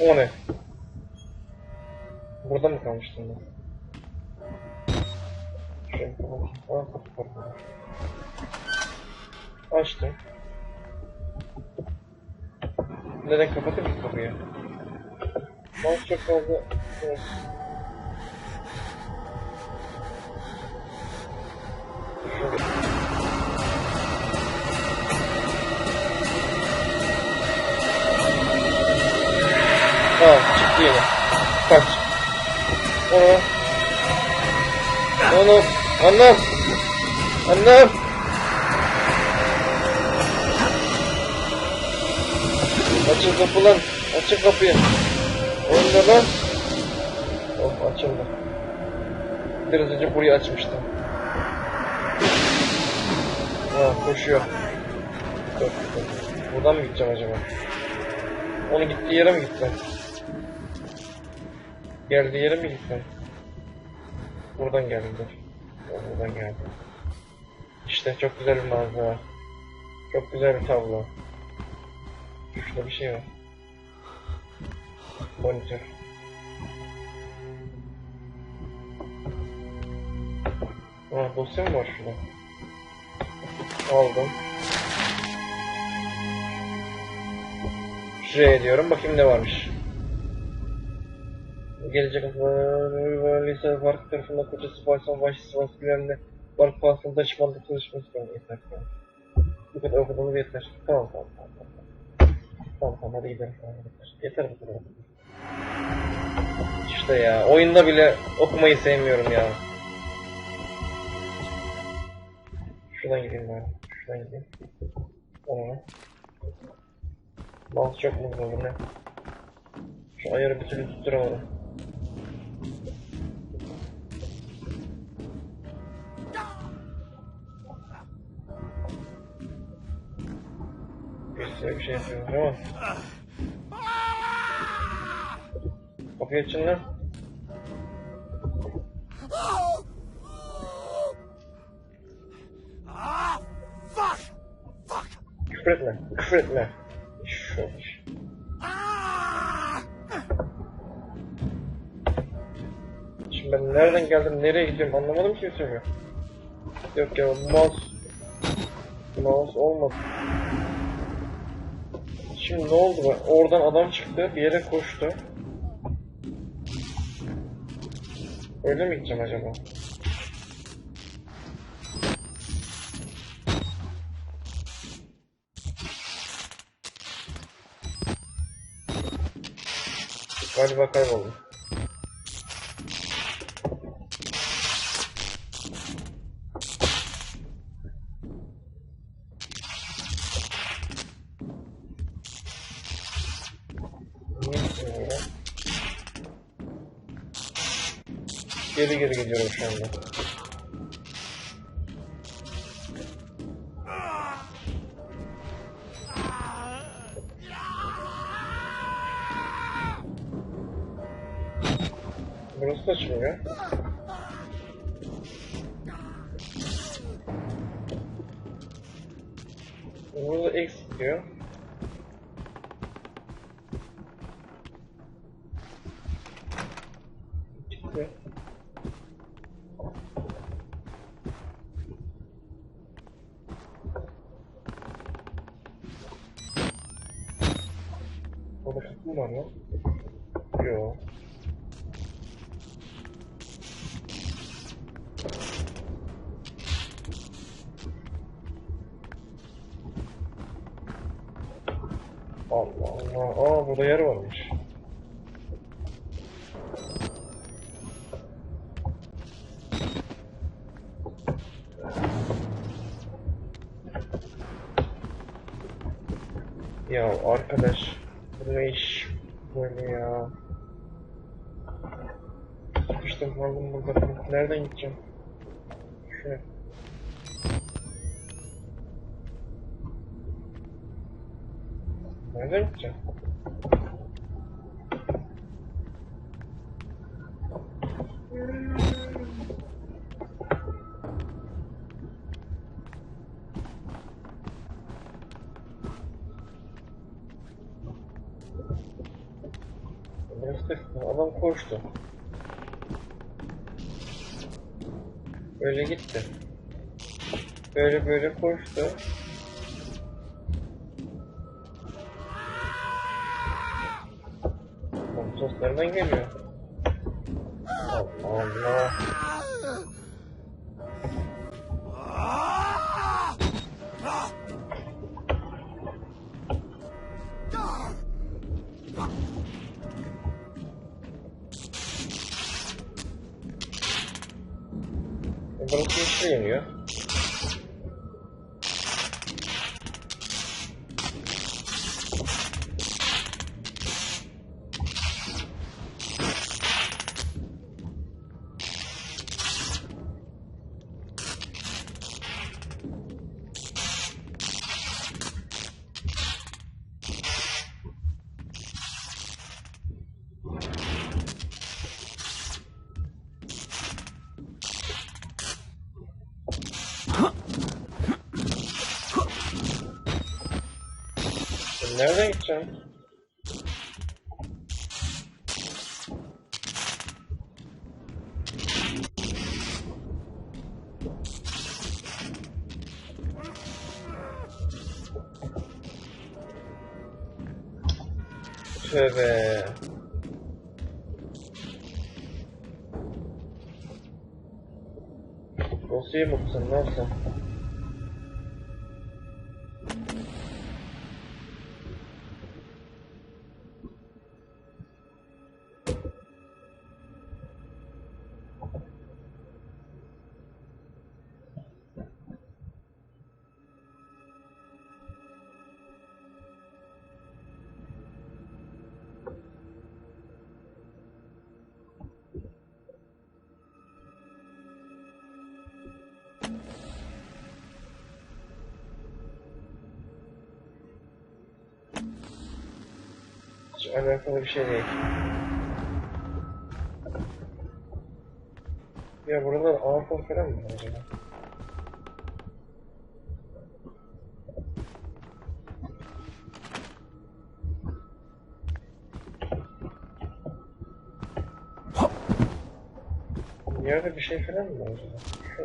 O ne? Burada mı kalmıştım ben? Burada. Açtım. Neden kapatayım ki kapıyı? Mouse çok fazla... Evet. Şöyle. Yine. Kaç. Onu. Onu. Annem. Annem. Açın kapılar. Açın kapıyı. Önde lan. Oh açıldı. Biraz önce burayı açmıştım. Ha koşuyor. Dur, dur. Buradan mı gideceğim acaba? Onu gittiği yere mi gitsem? Geldiği yere mi gitsem? Buradan. Ya Buradan geldim. İşte çok güzel bir manzara. Çok güzel bir tablo. Şurada bir şey var. Monitör. Aa dosya mı var şurada? Aldım. Şuraya diyorum bakayım ne varmış. Gelecek hafta lise park tarafında kocası Faysal başlısı var bilmem ne. Park pahasında taşımanda çalışması var yeter tamam. Bu kadar okudum yeter. Tamam tamam tamam. Tamam tamam, hadi gidelim tamam yeter. Yeter bu kadar. İşte ya oyunda bile okumayı sevmiyorum ya. Şuradan gideyim ben. Şuradan gideyim. Tamam. Mouse çok mu oldu ne? Şu ayarı bir türlü tutturamadım. Sürü bir şey yapıyorum ama. Kapıyı açın lan. Küfür etme. Küfür etme. Ah! Şimdi ben nereden geldim, nereye gidiyorum anlamadım ki türlü. Yok ya mouse mouse olmadı. Şimdi ne oldu be? Oradan adam çıktı, bir yere koştu. Öyle mi gideceğim acaba? Galiba kayboldum. Niye gitmiyor ya? Geri geri gidiyorum şu anda. Burası da açılmıyor. Burada X diyor. Orada kapı mı var lan? Yok. Allah Allah. Aa burada yer varmış. Ya arkadaş. Bu iş böyle ya. Sıkıştım kaldım burada. Nereden gideceğim? Şuraya. Nereden gideceğim? Adam koştu. Böyle gitti. Böyle böyle koştu. Nereden geliyor? Allah Allah. 电影院 E, Nereden gideceğim? Tövbe. Dosyaya mı okusan alakalı bir şey değil. Ya burada ağır falan mı acaba? Yerde bir şey falan mı acaba? Şu.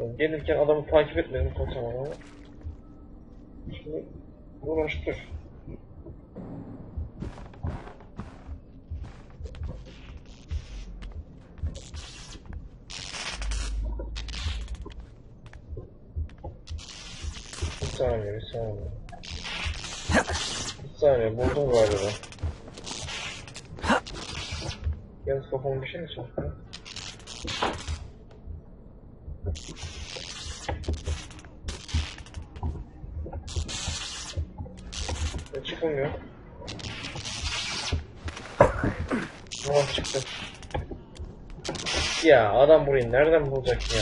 Yani Gelirken adamı takip etmedim sosyal ama. Şimdi uğraştır. Bir saniye, bir saniye. Bir saniye, buldum galiba. Yalnız kafamı bir şey mi soktu? Ne çıkmıyor? Oh çıktı. Ya adam burayı nereden bulacak ya?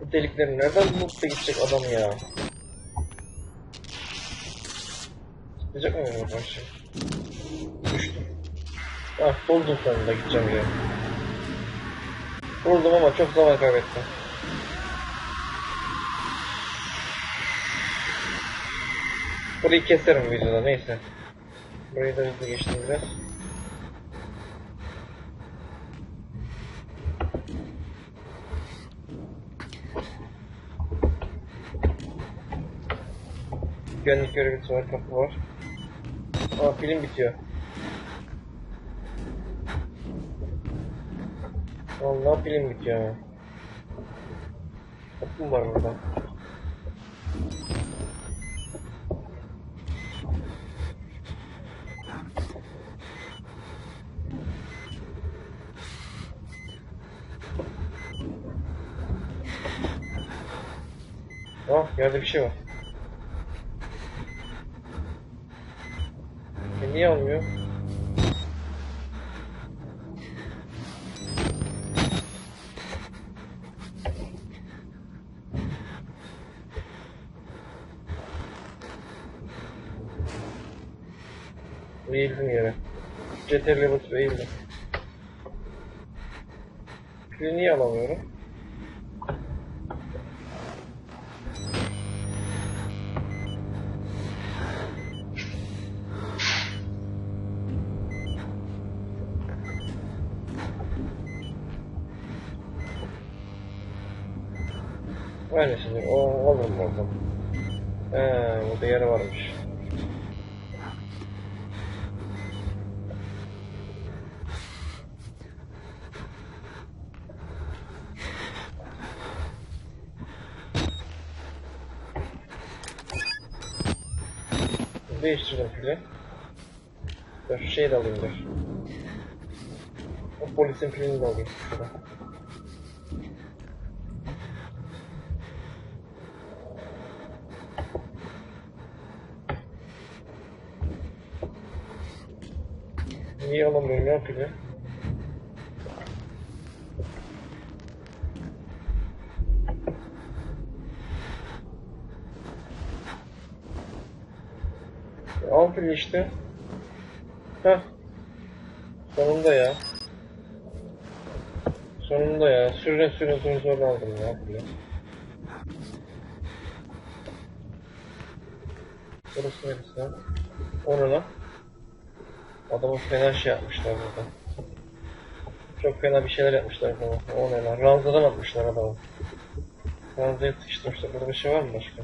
Bu delikleri nereden bulup da gidecek adam ya? Gidecek mi bu karşı? Düştüm. Ah buldum sonunda gideceğim ya. Buldum ama çok zaman kaybettim. Burayı keserim videoda neyse. Burayı da hızlı geçtim biraz. Güvenlik görevlisi var, kapı var. Aa film bitiyor. Vallahi pilim bitiyor ya. Kapım var burada. Oh yerde bir şey var. E niye almıyor? Eğildim yere. CTRL'e basıp eğildim. Pili niye alamıyorum? Öyle şimdi o alırım oradan. He, burada yeri varmış. Değiştirdim pili. Dur şu şeyi de alayım dur. O polisin pilini de alayım. Şurada. Niye alamıyorum ya pili? E, Al pili işte. Heh. Sonunda ya. Sonunda ya. Sürüne sürüne sürüne sonra aldım ya. Burası neresi lan? O ne lan? Adamı fena şey yapmışlar burada. Çok fena bir şeyler yapmışlar adama. O ne lan? Ranzadan atmışlar adamı. Ranzaya sıkıştırmışlar. Burada bir şey var mı başka?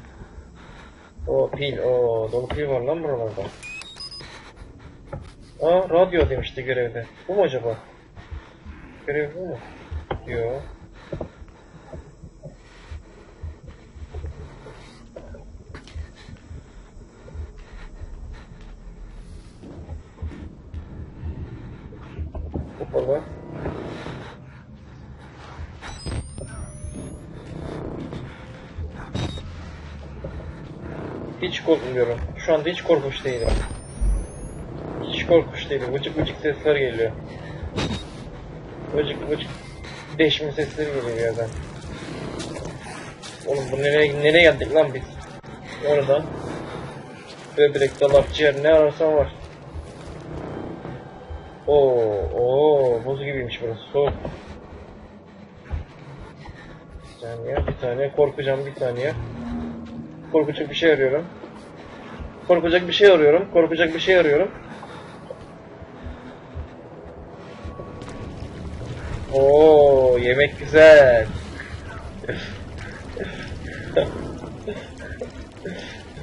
O pil, o dolu pil var lan buralarda. Aa radyo demişti görevde. Bu mu acaba? Görev bu mu? Yo. Kapalı. Hiç korkmuyorum. Şu anda hiç korkmuş değilim. Hiç korkmuş değilim. Vıcık vıcık sesler geliyor. Vıcık vıcık deşme sesleri geliyor bir yerden. Oğlum bu nereye, nereye geldik lan biz? Oradan. Böbrek, dalak, ciğer ne ararsan var. Oo, oo, buz gibiymiş burası. Soğuk. Bir saniye, bir saniye. Korkacağım bir saniye. Korkacak bir şey arıyorum. Korkacak bir şey arıyorum. Korkacak bir şey arıyorum. Oo, yemek güzel.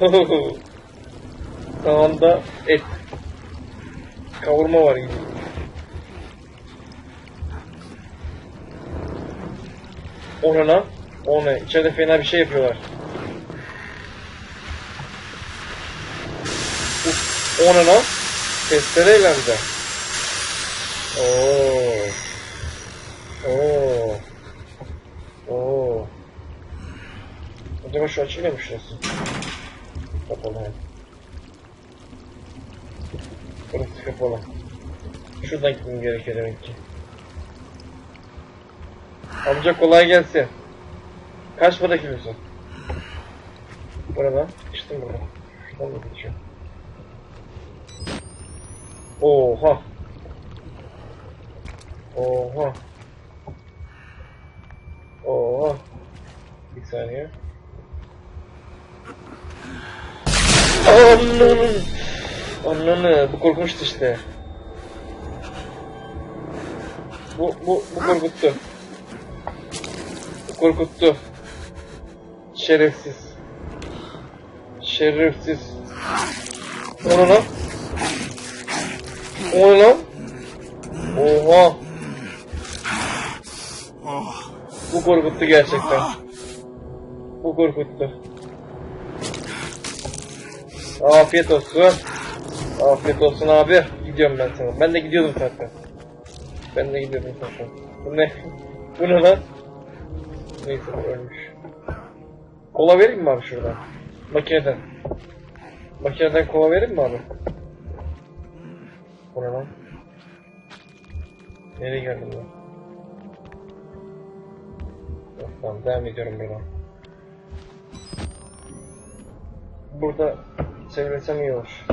Tavanda et. Kavurma var gibi. O ne lan? Fena bir şey yapıyorlar. Uf, o ne lan? Testereyle bir. Oo. Oo. Oo. Acaba şu açılıyor mu şurası? Kapalı he. Burası kapalı. Şuradan gitmem gerekiyor demek ki. Amca kolay gelsin. Kaç para kilosu? Buradan. İşte burada. Şuradan da geçiyor. Oha. Oha. Oha. Bir saniye. Ananı. Ananı. Bu korkmuştu işte. Bu, bu, bu korkuttu. Bu korkuttu. Şerefsiz. Şerefsiz. Ne lan? O ne lan? Oha. Bu korkuttu gerçekten. Bu korkuttu. Afiyet olsun. Afiyet olsun abi. Gidiyorum ben sana. Ben de gidiyordum zaten. Ben de gidiyordum zaten. Bu ne? Bu ne lan? Neyse ölmüş. Kola vereyim mi abi şuradan? Makineden. Makineden kola vereyim mi abi? Bu ne lan? Nereye geldim ben? Yok tamam devam ediyorum buradan. Burada çevirsem iyi olur.